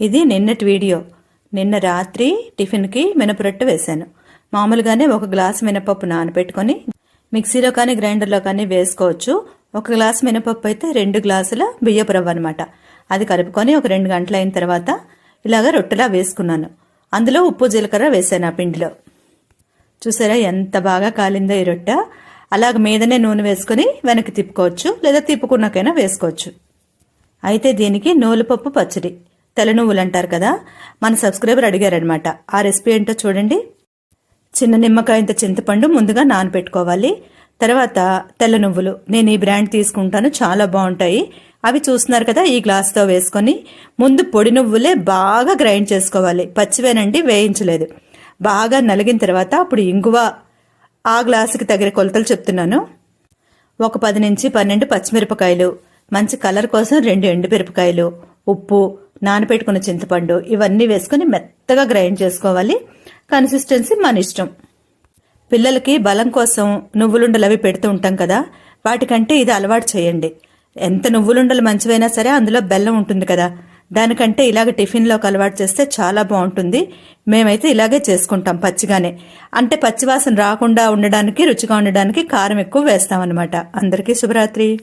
ఇది నిన్నటి వీడియో. నిన్న రాత్రి టిఫిన్కి మినపరొట్టు వేశాను. మామూలుగానే ఒక గ్లాస్ మినపప్పు నానబెట్టుకొని మిక్సీలో కానీ గ్రైండర్లో కానీ వేసుకోవచ్చు. ఒక గ్లాస్ మినపప్పు అయితే రెండు గ్లాసుల బియ్యపు రవ్వ అనమాట అది కలుపుకొని ఒక రెండు గంటలు అయిన తర్వాత ఇలాగ రొట్టెలా వేసుకున్నాను. అందులో ఉప్పు జీలకర్ర వేసాను ఆ పిండిలో. చూసారా ఎంత బాగా కాలిందో ఈ రొట్టె. అలాగ మీదనే నూనె వేసుకొని వెనక్కి తిప్పుకోవచ్చు లేదా తిప్పుకున్నాకైనా వేసుకోవచ్చు. అయితే దీనికి నూలుపప్పు పచ్చడి. తెల్ల నువ్వులు అంటారు కదా? మన సబ్స్క్రైబర్ అడిగారనమాట ఆ రెసిపీ ఏంటో చూడండి. చిన్న నిమ్మకాయంత చింతపండు ముందుగా నానబెట్టుకోవాలి. తర్వాత తెల్ల నువ్వులు నేను ఈ బ్రాండ్ తీసుకుంటాను. చాలా బాగుంటాయి. అవి చూస్తున్నారు కదా ఈ గ్లాస్తో వేసుకొని. ముందు పొడి నువ్వులే బాగా గ్రైండ్ చేసుకోవాలి. పచ్చివేనండి వేయించలేదు. బాగా నలిగిన తర్వాత అప్పుడు ఇంగువ ఆ గ్లాసుకి తగిన కొలతలు చెప్తున్నాను. ఒక పది నుంచి పన్నెండు పచ్చిమిరపకాయలు. మంచి కలర్ కోసం రెండు ఎండుమిరపకాయలు. ఉప్పు నానబెట్టుకున్న చింతపండు ఇవన్నీ వేసుకుని మెత్తగా గ్రైండ్ చేసుకోవాలి. కన్సిస్టెన్సీ మన ఇష్టం. పిల్లలకి బలం కోసం నువ్వులుండలు అవి పెడుతూ ఉంటాం కదా వాటికంటే ఇది అలవాటు చేయండి. ఎంత నువ్వులుండలు మంచివైనా సరే అందులో బెల్లం ఉంటుంది కదా దానికంటే ఇలాగ టిఫిన్లోకి అలవాటు చేస్తే చాలా బాగుంటుంది. మేమైతే ఇలాగే చేసుకుంటాం పచ్చిగానే. అంటే పచ్చివాసన రాకుండా ఉండడానికి రుచిగా ఉండడానికి కారం ఎక్కువ వేస్తామన్నమాట. అందరికీ శుభరాత్రి.